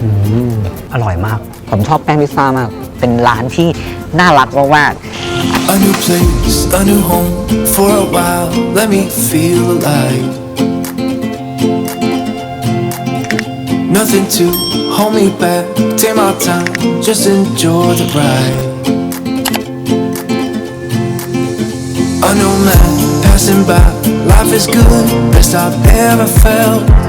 อืมอร่อยมาก ผมชอบแป้งพิซซ่ามาก เป็นร้านที่น่ารักมาก A new place, a new home for a while. Let me feel alive. Nothing to hold me back. Take my time, just enjoy the ride. A new man passing by. Life is good, best I've ever felt.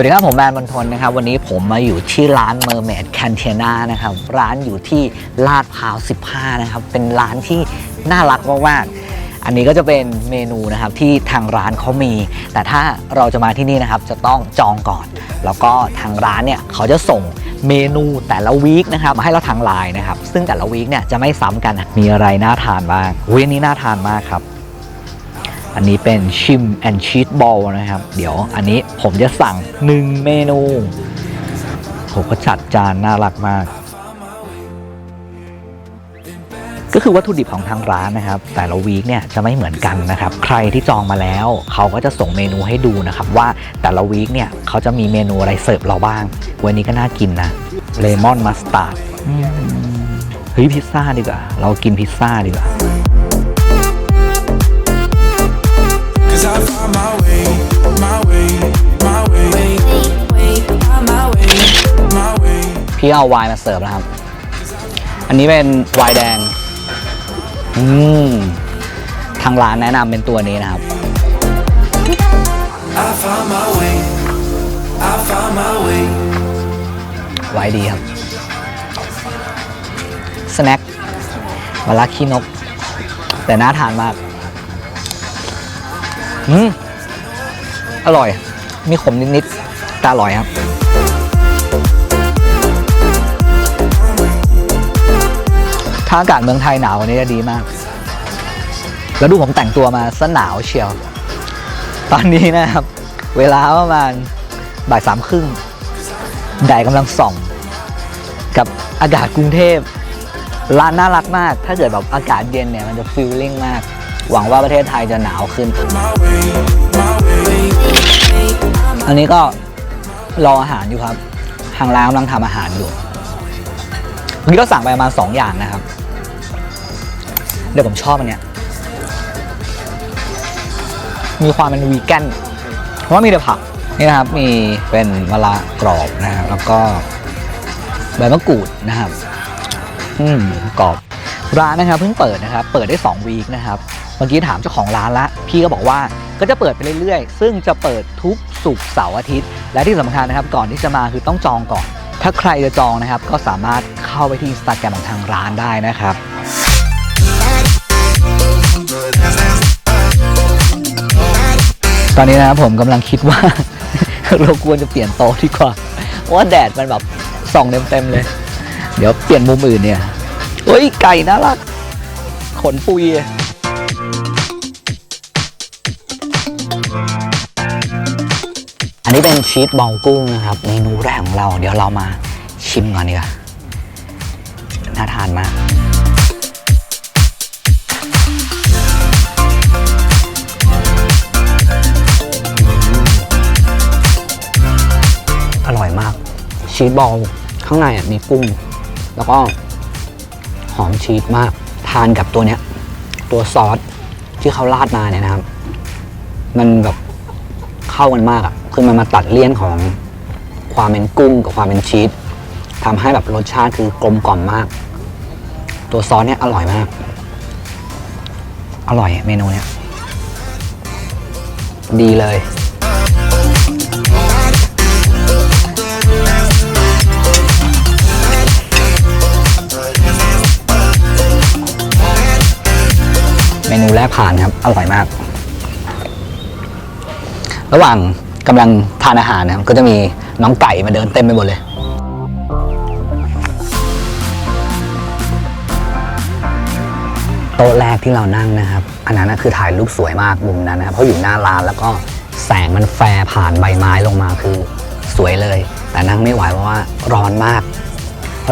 วัสดีครับ ผมแมนบรรทนนะครับ วันนี้ผมมาอยู่ที่ร้าน Mermaid Cantina นะครับ ร้านอยู่ที่ลาดพร้าว 15 นะครับ เป็นร้านที่น่ารักมากๆ อันนี้ก็จะเป็นเมนูนะครับที่ทางร้านเขามี แต่ถ้าเราจะมาที่นี่นะครับ จะต้องจองก่อน แล้วก็ทางร้านเนี่ยเขาจะส่งเมนูแต่ละวีคนะครับมาให้เราทางไลน์นะครับ ซึ่งแต่ละวีคเนี่ยจะไม่ซ้ำกันมีอะไรน่าทานบ้างอุ้ยอันนี้น่าทานมากครับ อันนี้เป็นชิมแอนชีสบอลนะครับ เดี๋ยวอันนี้ผมจะสั่ง 1 เมนูผมก็จัดจานน่ารักมาก ก็คือวัตถุดิบของทางร้านนะครับ แต่ละวีคเนี่ยจะไม่เหมือนกันนะครับ ใครที่จองมาแล้ว เขาก็จะส่งเมนูให้ดูนะครับ ว่าแต่ละวีคเนี่ยเขาจะมีเมนูอะไรเสิร์ฟเราบ้าง วันนี้ก็น่ากินนะเลมอนมัสตาร์ดเฮ้ยพิซซ่าดีกว่า เรากินพิซซ่าดีกว่า พี่เอาไวน์มาเสิร์ฟนะครับ อันนี้เป็นไวน์แดง อืม ทางร้านแนะนำเป็นตัวนี้นะครับ ไว้ดีครับสแน็คมาลาคีนก แต่น่าทานมาก อืม อร่อย มีขมนิดๆแต่อร่อยครับ ถ้าอากาศเมืองไทยหนาวกวันนี้จะดีมาก แล้วดูผมแต่งตัวมาสหนาวเชียว ตอนนี้นะครับ เวลาประมาณบ่ายสามครึ่งแดดกำลังส่อง กับอากาศกรุงเทพร้านน่ารักมาก ถ้าเกิดแบบอากาศเย็นเนี่ยมันจะฟิลลิ่งมาก หวังว่าประเทศไทยจะหนาวขึ้น อันนี้ก็รออาหารอยู่ครับ ทางร้านกำลังทำอาหารอยู่เมื่อกี้ก็สั่งไปประมาณสองอย่างนะครับ เดี๋ยวผมชอบอันเนี้ยมีความเป็นวีแกนเพราะว่ามีแต่ผักนี่นะครับมีเป็นมะระกรอบนะครับแล้วก็ใบมะกรูดนะครับ อืมกรอบร้านนะครับเพิ่งเปิดนะครับ เปิดได้2วีคนะครับเมื่อกี้ถามเจ้าของร้านละพี่ก็บอกว่าก็จะเปิดไปเรื่อยๆ ซึ่งจะเปิดทุกศุกร์เสาร์อาทิตย์ และที่สำคัญนะครับ ก่อนที่จะมาคือต้องจองก่อน ถ้าใครจะจองนะครับ ก็สามารถเข้าไปที่สตาแกรมของทางร้านได้นะครับ ตอนนี้นะครับผมกำลังคิดว่า เราควรจะเปลี่ยนโต๊ะดีกว่าว่าแดดมันแบบส่องเต็มๆเลย เดี๋ยวเปลี่ยนมุมอื่นเนี่ยเฮ้ย ไก่น่ารัก ขนปุยอันนี้เป็นชีสบอลกุ้งนะครับเมนูแรกของเรา เดี๋ยวเรามาชิมก่อนดีกว่าน่าทานมาก ชีสบอลข้างในอะมีกุ้งแล้วก็หอมชีสมาก ทานกับตัวเนี้ย ตัวซอสที่เขาราดมาเนี่ยนะครับ มันแบบเข้ากันมากอะคือมันมาตัดเลี่ยนของความเป็นกุ้งกับความเป็นชีสทำให้แบบรสชาติคือกลมกล่อมมาก ตัวซอสเนี่ยอร่อยมาก อร่อยเมนูเนี้ยดีเลย นูแรกผ่านครับ อร่อยมาก ระหว่างกำลังทานอาหารนะครับ ก็จะมีน้องไก่มาเดินเต็มไปหมดเลยโต๊ะแรกที่เรานั่งนะครับ อันนั้นคือถ่ายรูปสวยมากมุมนั้นนะครับ เพราะอยู่หน้าร้านแล้วก็แสงมันแฟร์ผ่านใบไม้ลงมาคือสวยเลย แต่นั่งไม่ไหวเพราะว่าร้อนมาก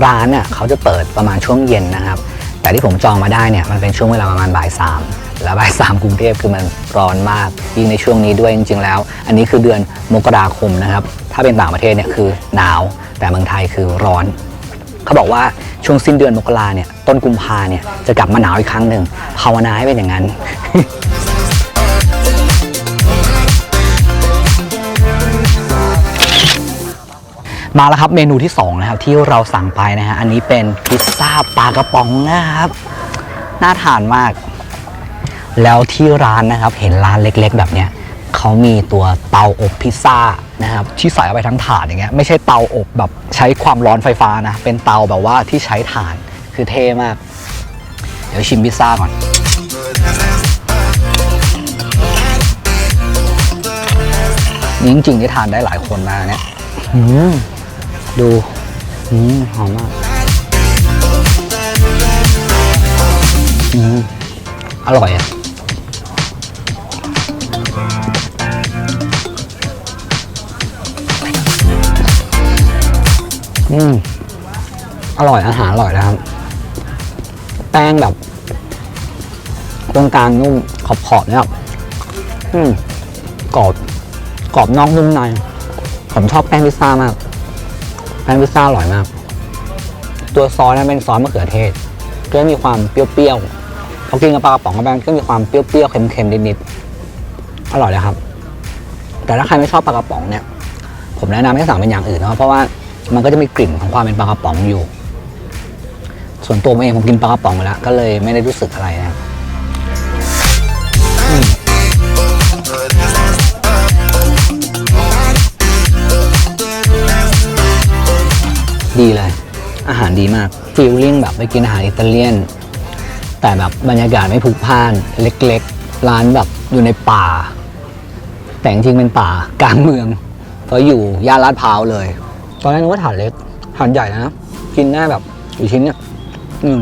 ร้านเน่ยเขาจะเปิดประมาณช่วงเย็นนะครับ แต่ที่ผมจองมาได้เนี่ยมันเป็นช่วงเวลาประมาณบ่ายสามแล้วบ่ายสามกรุงเทพคือมันร้อนมากยิ่งในช่วงนี้ด้วยจริง ๆ แล้ว อันนี้คือเดือนมกราคมนะครับ ถ้าเป็นต่างประเทศเนี่ยคือหนาว แต่เมืองไทยคือร้อน เขาบอกว่าช่วงสิ้นเดือนมกราเนี่ยต้นกุมภาเนี่ยจะกลับมาหนาวอีกครั้งหนึ่งภาวนาให้เป็นอย่างนั้น มาแล้วครับเมนูที่2นะครับที่เราสั่งไปนะฮะอันนี้เป็นพิซซ่าปลากระป๋องนะครับน่าทานมาก แล้วที่ร้านนะครับเห็นร้านเล็กๆ แบบเนี้ยเขามีตัวเตาอบพิซซ่านะครับที่ใส่เอาไปทั้งถาดอย่างเงี้ยไม่ใช่เตาอบแบบใช้ความร้อนไฟฟ้านะ เป็นเตาแบบว่าที่ใช้ถ่านคือเท่มาก เดี๋ยวชิมพิซซ่าก่อนนี่จริงๆที่ทานได้หลายคนมาเนี่ยอืม ดูอืมหอมมากอืมอร่อยอะอืมอร่อยอาหารอร่อยนะครับ แป้งแบบ ตรงกลางนุ่มขอบขอบเนี่ยอืมกรอบกรอบนอกนุ่มในผมชอบแป้งพิซซ่ามาก แป้งพิซซ่าอร่อยมาก ตัวซอสนั้นเป็นซอสมะเขือเทศ ก็มีความเปรี้ยวๆพอกินกับปลากระป๋องกับแป้งก็มีความเปรี้ยวๆเค็มๆนิดๆอร่อยเลยครับ แต่ถ้าใครไม่ชอบปลากระป๋องเนี่ย ผมแนะนำให้สั่งเป็นอย่างอื่นนะเพราะว่ามันก็จะมีกลิ่นของความเป็นปลากระป๋องอยู่ ส่วนตัวผมเองผมกินปลากระป๋องไปแล้วก็เลยไม่ได้รู้สึกอะไรนะครับ ดีเลย อาหารดีมากฟีลลิ่งแบบไปกินอาหารอิตาเลียน แต่แบบบรรยากาศไม่พลุกพ่าน เล็กๆ ร้านแบบอยู่ในป่า แต่จริงเป็นป่ากลางเมือง เพราะอยู่ย่านลาดพร้าวเลย ตอนแรกนึกว่าถาดเล็กถาดใหญ่นะกินได้แบบกี่ชิ้นเนี่ยหนึ่ง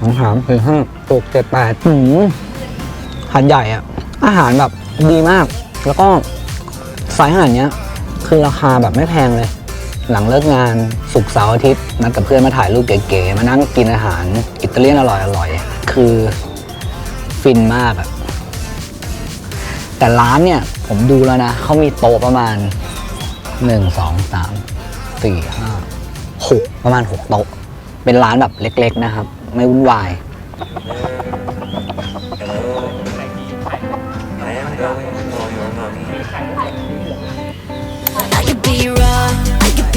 สองสามสี่ห้าหกเจ็ดแปดหืมถาดใหญ่อะอาหารแบบดีมาก แล้วก็ไซส์อาหารเนี้ย คือราคาแบบไม่แพงเลย หลังเลิกงานศุกร์เสาร์อาทิตย์นัดกับเพื่อนมาถ่ายรูปเก๋ๆมานั่งกินอาหารอิตาเลียนอร่อยๆคือฟินมากอะแต่ร้านเนี่ยผมดูแล้วนะเขามีโต๊ะประมาณ 1 2 3 4 5 6 ประมาณ 6 โต๊ะ เป็นร้านแบบเล็กๆนะครับ ไม่วุ่นวาย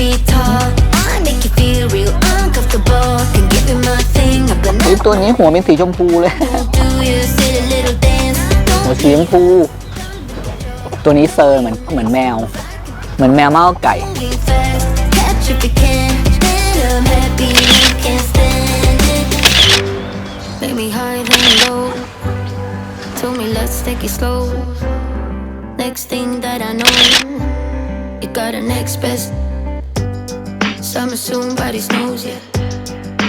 I could be tall. I make you feel real uncomfortable. Can give you my thing, but ไอ้ตัวนี้หัวเป็นสีชมพูเลย do you see a little dance? หัว Don't สีชมพู ตัวนี้เซอร์เหมือนเหมือนแมว เหมือนแมวเมาไก่ be fast, catch if you can. And I'm happy you can stand it. Make me high then low. Told me let's take it slow. Next thing that I know, you got an next best. Summer soon, body knows yeah.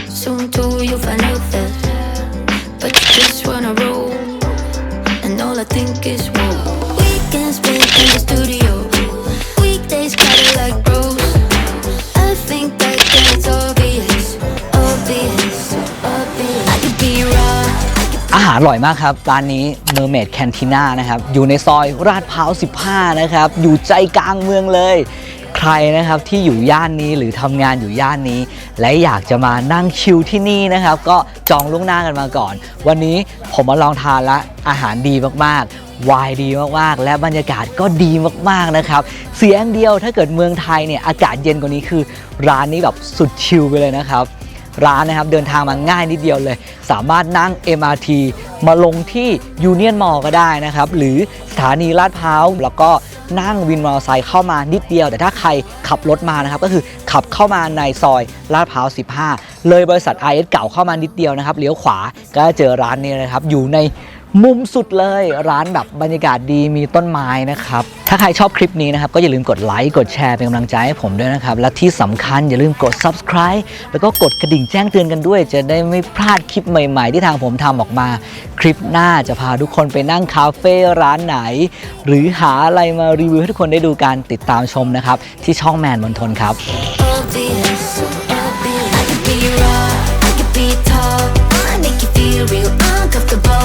Soon too, you'll find out that. But you just wanna roll. And all I think is whoa. Weekends spent in the studio. Weekdays party like bros. I think that gets obvious. Obvious. Obvious. I could be raw. I could อาหารอร่อยมากครับ ร้านนี้ Mermaid Cantina นะครับ อยู่ในซอยราดพร้าว 15 นะครับ อยู่ใจกลางเมืองเลย ใครนะครับที่อยู่ย่านนี้หรือทำงานอยู่ย่านนี้ และอยากจะมานั่งชิลที่นี่นะครับ ก็จองล่วงหน้ากันมาก่อน วันนี้ผมมาลองทานแล้วอาหารดีมากๆวายดีมากๆ และบรรยากาศก็ดีมากๆนะครับ เสียงเดียวถ้าเกิดเมืองไทยเนี่ยอากาศเย็นกว่านี้คือ ร้านนี้แบบสุดชิลไปเลยนะครับ ร้านนะครับ เดินทางมาง่ายนิดเดียวเลย สามารถนั่ง MRT มาลงที่ยูเนียนมอลก็ได้นะครับ หรือสถานีลาดพร้าวแล้วก็นั่งวินมอเตอร์ไซค์เข้ามานิดเดียว แต่ถ้าใครขับรถมานะครับ ก็คือขับเข้ามาในซอยลาดพร้าว 15 เลยบริษัท IS เก่าเข้ามานิดเดียวนะครับเลี้ยวขวาก็จะเจอร้านนี้นะครับอยู่ใน มุมสุดเลยร้านแบบบรรยากาศดีมีต้นไม้นะครับ ถ้าใครชอบคลิปนี้นะครับ ก็อย่าลืมกดไลค์กดแชร์เป็นกำลังใจให้ผมด้วยนะครับ และที่สำคัญอย่าลืมกด subscribe แล้วก็กดกระดิ่งแจ้งเตือนกันด้วย จะได้ไม่พลาดคลิปใหม่ ๆ ที่ทางผมทำออกมา คลิปหน้าจะพาทุกคนไปนั่งคาเฟ่ร้านไหน หรือหาอะไรมารีวิวให้ทุกคนได้ดูการติดตามชมนะครับ ที่ช่องแมนมนทนครับ obvious. Obvious. I could be raw. I could be tall. I make you feel real uncomfortable. Can